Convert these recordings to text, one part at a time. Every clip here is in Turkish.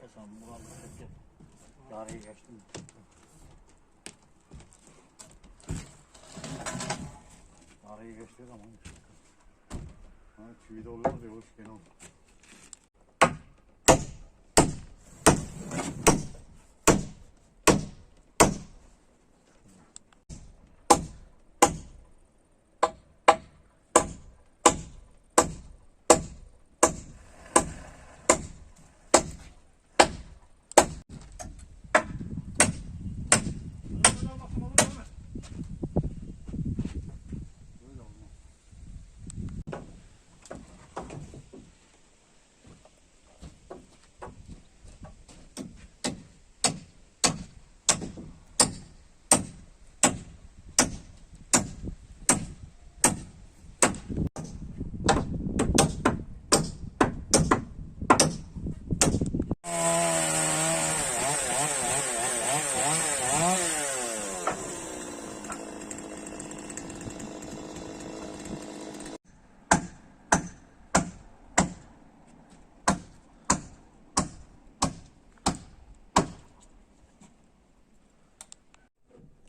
Hasan buralı çek. Tarihi geçtim. Tarihi geçti zaman. Ha, çivi oluyor diyor. Gene oldu. Böyle olmaz.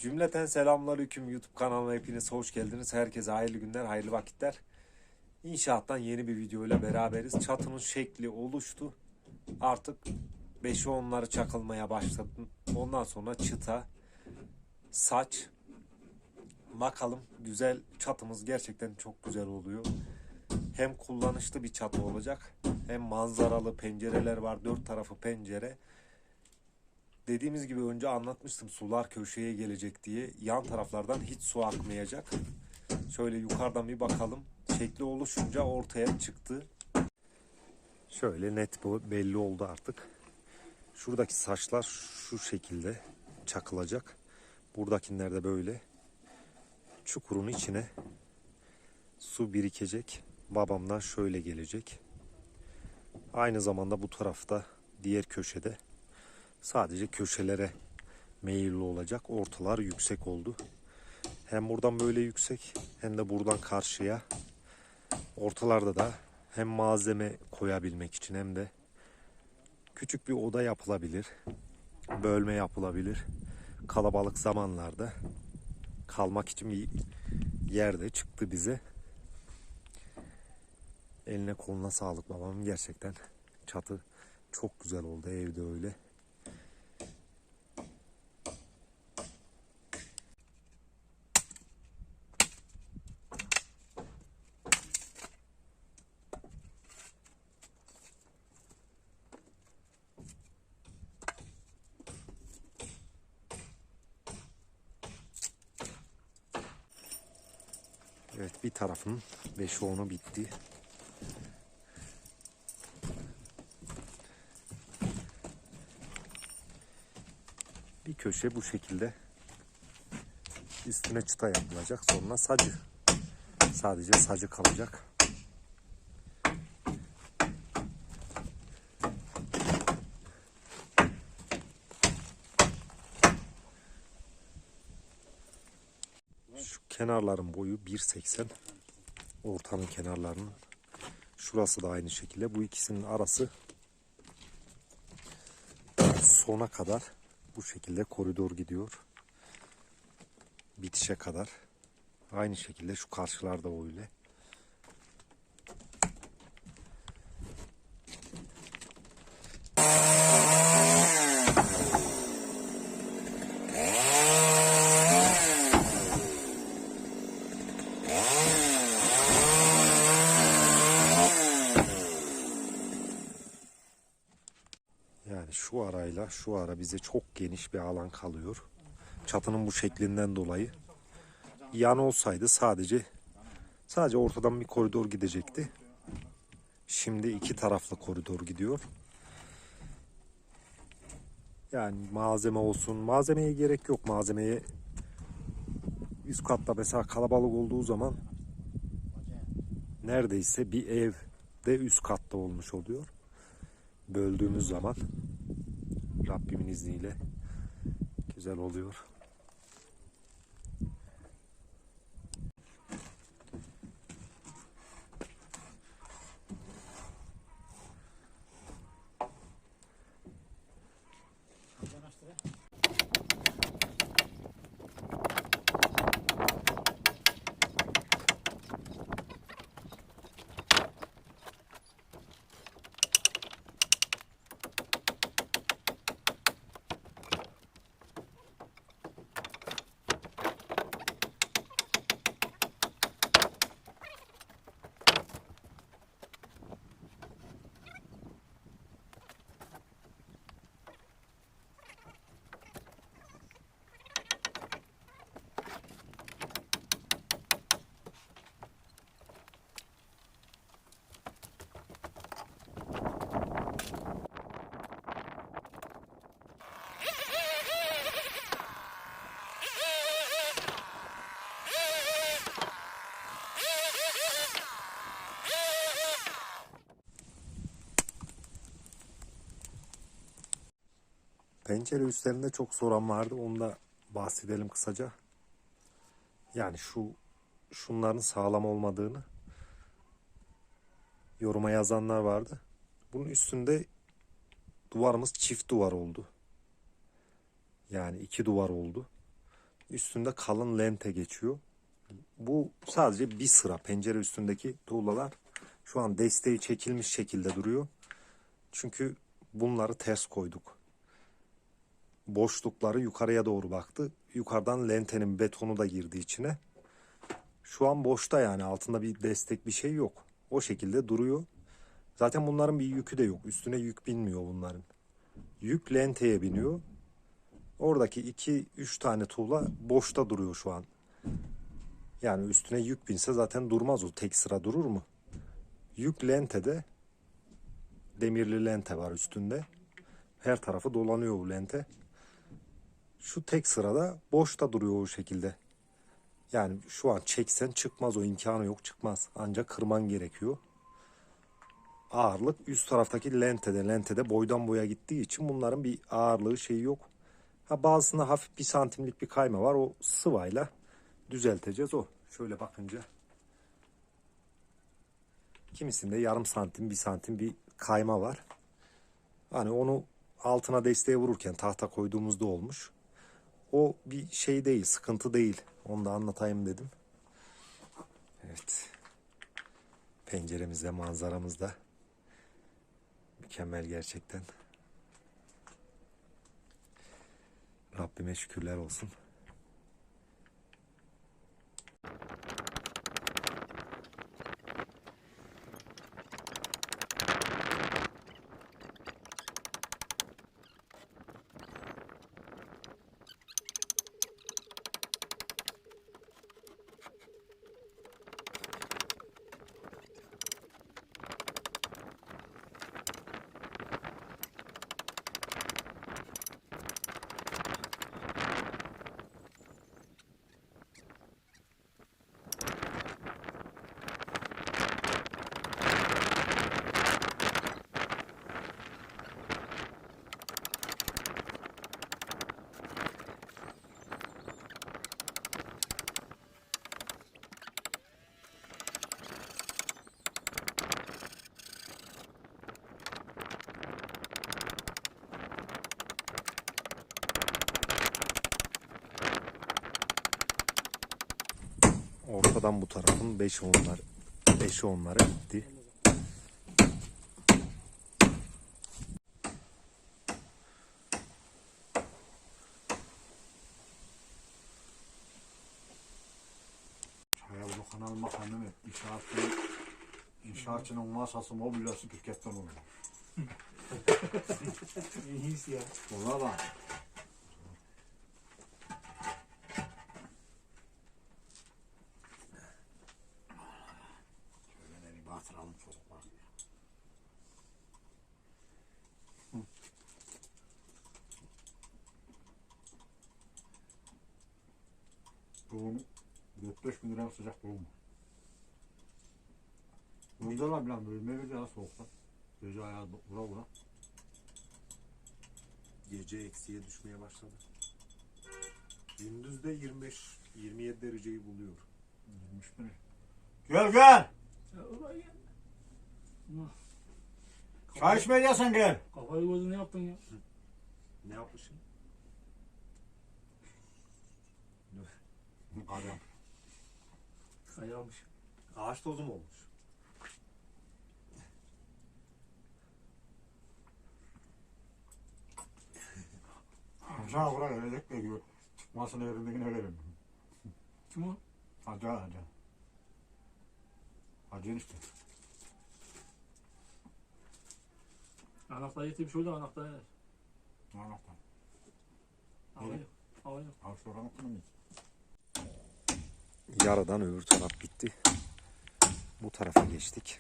Cümleten selamünaleyküm YouTube kanalıma hepiniz hoş geldiniz. Herkese hayırlı günler, hayırlı vakitler. İnşaattan yeni bir video ile beraberiz. Çatının şekli oluştu. Artık 5'i onları çakılmaya başladım. Ondan sonra çıta, saç. Bakalım güzel çatımız gerçekten çok güzel oluyor. Hem kullanışlı bir çatı olacak. Hem manzaralı pencereler var. Dört tarafı pencere. Dediğimiz gibi önce anlatmıştım sular köşeye gelecek diye. Yan taraflardan hiç su akmayacak. Şöyle yukarıdan bir bakalım. Şekli oluşunca ortaya çıktı. Şöyle net belli oldu artık. Şuradaki saçlar şu şekilde çakılacak. Buradakiler de böyle. Çukurun içine su birikecek. Babamdan şöyle gelecek. Aynı zamanda bu tarafta diğer köşede sadece köşelere meyilli olacak. Ortalar yüksek oldu. Hem buradan böyle yüksek hem de buradan karşıya. Ortalarda da hem malzeme koyabilmek için hem de küçük bir oda yapılabilir. Bölme yapılabilir. Kalabalık zamanlarda kalmak için bir yerde çıktı bize. Eline koluna sağlık babam gerçekten çatı çok güzel oldu evde öyle. Evet bir tarafın 5'i onu bitti. Bir köşe bu şekilde üstüne çıta yapılacak. Sonra sacı. Sadece sacı kalacak. Şu kenarların boyu 1.80. Ortanın kenarlarının. Şurası da aynı şekilde. Bu ikisinin arası sona kadar bu şekilde koridor gidiyor. Bitişe kadar. Aynı şekilde şu karşılarda öyle. Yani şu arayla şu ara bize çok geniş bir alan kalıyor. Çatının bu şeklinden dolayı. Yan olsaydı sadece sadece ortadan bir koridor gidecekti. Şimdi iki taraflı koridor gidiyor. Yani malzeme olsun. Malzemeye gerek yok. Malzemeye üst katta mesela kalabalık olduğu zaman neredeyse bir ev de üst katta olmuş oluyor böldüğümüz zaman Rabbimin izniyle güzel oluyor. Pencere üstlerinde çok soran vardı. Onu da bahsedelim kısaca. Yani şu şunların sağlam olmadığını yoruma yazanlar vardı. Bunun üstünde duvarımız çift duvar oldu. Yani iki duvar oldu. Üstünde kalın lente geçiyor. Bu sadece bir sıra pencere üstündeki tuğlalar şu an desteği çekilmiş şekilde duruyor. Çünkü bunları ters koyduk. Boşlukları yukarıya doğru baktı. Yukarıdan lentenin betonu da girdi içine. Şu an boşta yani altında bir destek bir şey yok. O şekilde duruyor. Zaten bunların bir yükü de yok. Üstüne yük binmiyor bunların. Yük lenteye biniyor. Oradaki 2-3 tane tuğla boşta duruyor şu an. Yani üstüne yük binse zaten durmaz o. Tek sıra durur mu? Yük lentede demirli lente var üstünde. Her tarafı dolanıyor bu lente. Şu tek sırada boşta duruyor o şekilde. Yani şu an çeksen çıkmaz o imkanı yok çıkmaz. Ancak kırman gerekiyor. Ağırlık üst taraftaki lentede. Lentede boydan boya gittiği için bunların bir ağırlığı şeyi yok. Ha bazısında hafif bir santimlik bir kayma var. O sıvayla düzelteceğiz o. Şöyle bakınca. Kimisinde yarım santim, bir santim bir kayma var. Hani onu altına desteğe vururken tahta koyduğumuzda olmuş. O bir şey değil, sıkıntı değil. Onu da anlatayım dedim. Evet. Penceremizde, manzaramızda. Mükemmel gerçekten. Rabbime şükürler olsun. Ortadan bu tarafın 5 onlar 5 onlara gitti. Çaya bu kanal makanı mı? İnşaatçı, inşaatçının masası mobilyası Türkiye'den oluyor. İyisi ya. Ona bak. Şöyle Doğum 4-5 bin lira sıcak doğum. Buradalar bilen bölmeye gece ya soğukta. Gece ayağı vura vura. Gece eksiye düşmeye başladı. Gündüz de 25 27 dereceyi buluyor. 21. Gel gel. Ya oraya. Çay içmeyeceksin gel. Kafayı gözü ne yaptın ya? Ne yapmışsın? Adam. Kayalmış. Ağaç tozu mu olmuş? Aşağı bırak gelecek de gibi. Çıkmasın yerindekine verelim. Kim o? Hacı hacı. Hacı işte. Anahtar getirmiş orada anahtar. Ne anahtar? Hava yok. Hava? Yaradan öbür taraf bitti. Bu tarafa geçtik.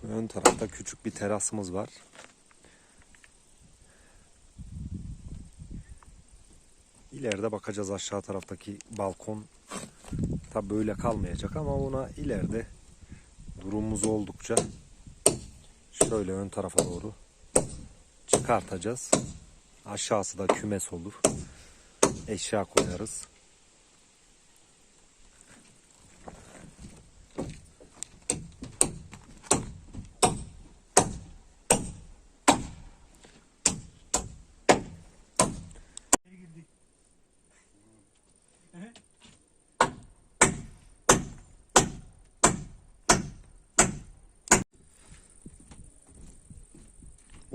Şu ön tarafta küçük bir terasımız var. İleride bakacağız aşağı taraftaki balkon. Tabi böyle kalmayacak ama ona ileride durumumuz oldukça şöyle ön tarafa doğru çıkartacağız. Aşağısı da kümes olur. Eşya koyarız.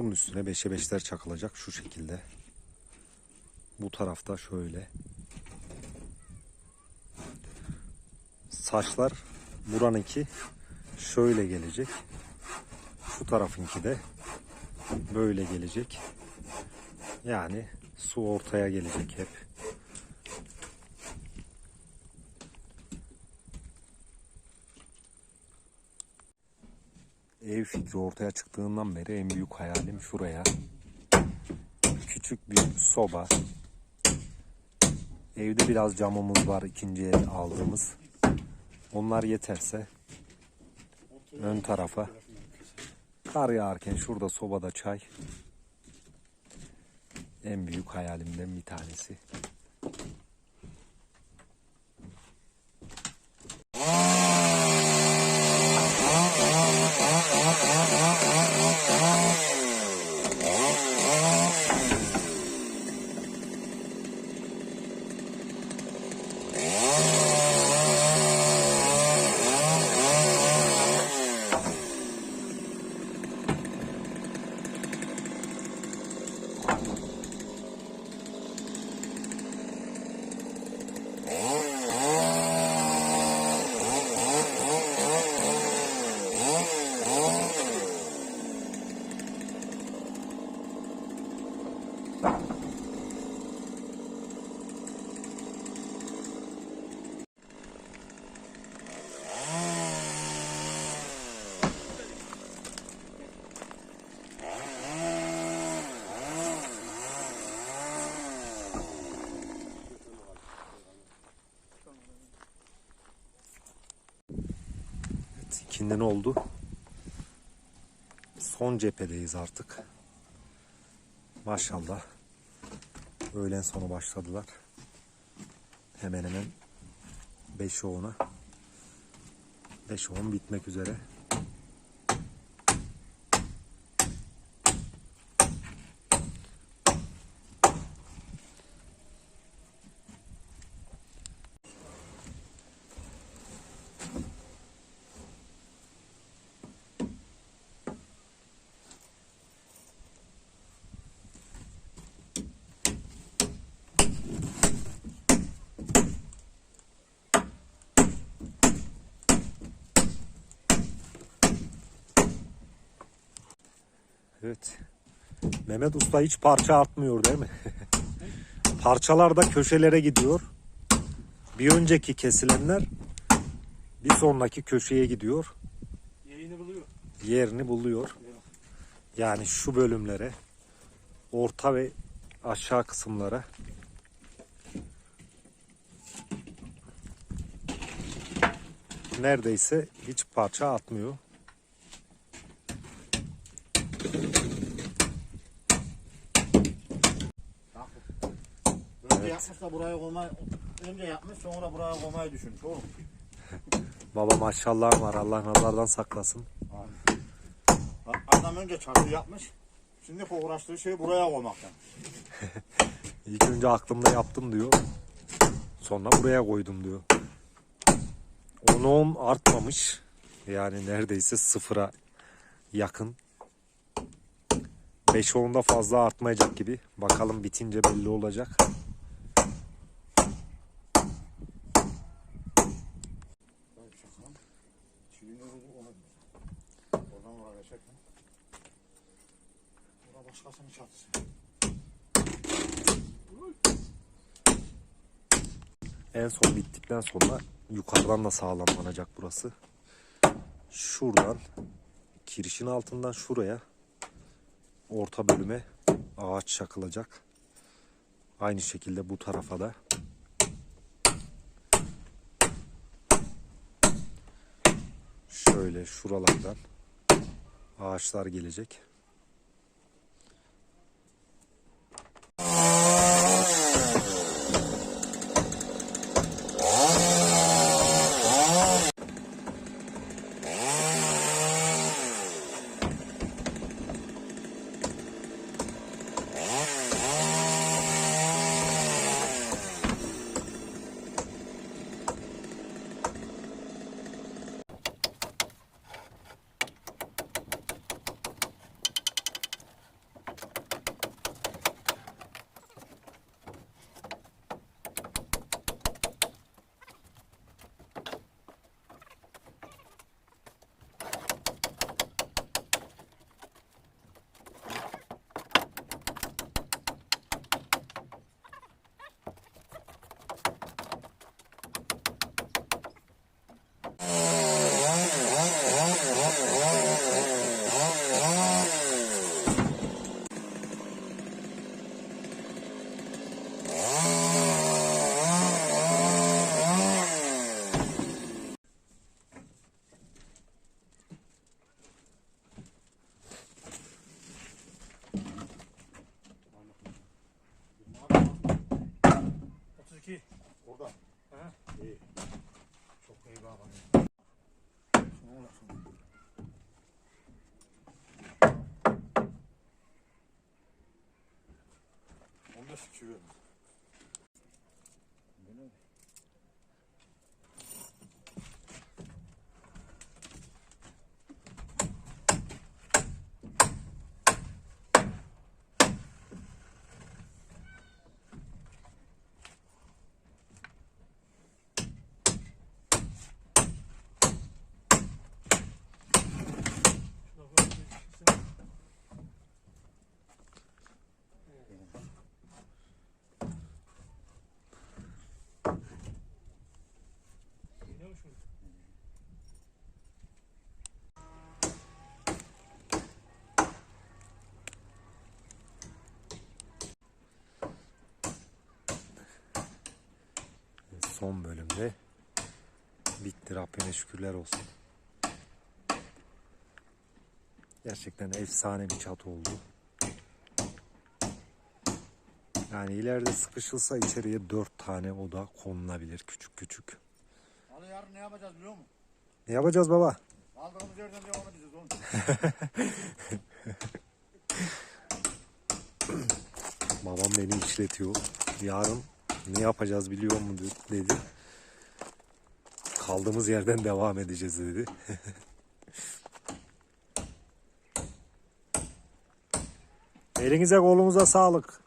Bunun üstüne beşe beşler çakılacak şu şekilde. Bu tarafta şöyle. Saçlar buranınki şöyle gelecek. Şu tarafınki de böyle gelecek. Yani su ortaya gelecek hep. Ev fikri ortaya çıktığından beri en büyük hayalim şuraya küçük bir soba. Evde biraz camımız var ikinci el aldığımız. Onlar yeterse ön tarafa kar yağarken şurada sobada çay en büyük hayalimden bir tanesi. Evet, ikinden oldu. Son cephedeyiz artık. Maşallah. Öğlen sonu başladılar. Hemen hemen 5'e 10'a. 5'e 10 bitmek üzere. Evet. Mehmet Usta hiç parça artmıyor değil mi? Parçalar da köşelere gidiyor. Bir önceki kesilenler bir sonraki köşeye gidiyor. Yayını buluyor. Yerini buluyor. Yani şu bölümlere, orta ve aşağı kısımlara. Neredeyse hiç parça atmıyor. Önce yapmış da buraya koymayı, önce yapmış sonra buraya koymayı düşünmüş oğlum. Baba maşallah var Allah nazardan saklasın. Adam önce çatı yapmış. Şimdi uğraştığı şeyi buraya koymaktan. İlk önce aklımda yaptım diyor. Sonra buraya koydum diyor. 10 artmamış. Yani neredeyse sıfıra yakın. 5 da fazla artmayacak gibi. Bakalım bitince belli olacak. Çiğne oldu ona diyor. Oradan oraya geçerken. Bura başkasının çatısı. En son bittikten sonra yukarıdan da sağlamlanacak burası. Şuradan kirişin altından şuraya orta bölüme ağaç çakılacak. Aynı şekilde bu tarafa da. Şöyle şuralardan ağaçlar gelecek. Música Son bölümde bitti Rabbine şükürler olsun. Gerçekten efsane bir çat oldu. Yani ileride sıkışılsa içeriye dört tane oda konulabilir küçük küçük. Hani yarın ne yapacağız biliyor musun? Ne yapacağız baba? Aldığımız yerden devam edeceğiz oğlum. Babam beni işletiyor. Yarın ne yapacağız biliyor mu dedi. Kaldığımız yerden devam edeceğiz dedi. Elinize kolunuza sağlık.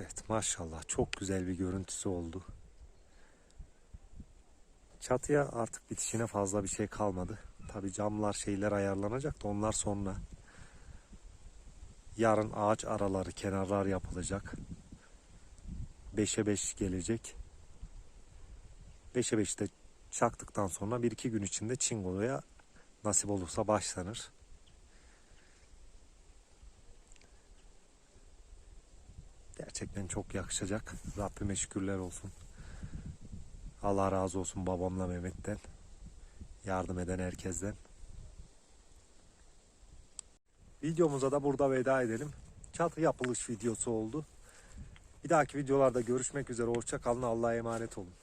Evet maşallah çok güzel bir görüntüsü oldu. Çatıya artık bitişine fazla bir şey kalmadı. Tabi camlar şeyler ayarlanacak da onlar sonra. Yarın ağaç araları kenarlar yapılacak. 5'e 5 gelecek. 5'e 5'te çaktıktan sonra 1-2 gün içinde Çingolo'ya nasip olursa başlanır. Gerçekten çok yakışacak. Rabbime şükürler olsun. Allah razı olsun babamla Mehmet'ten. Yardım eden herkesten. Videomuza da burada veda edelim. Çatı yapılış videosu oldu. Bir dahaki videolarda görüşmek üzere. Hoşça kalın. Allah'a emanet olun.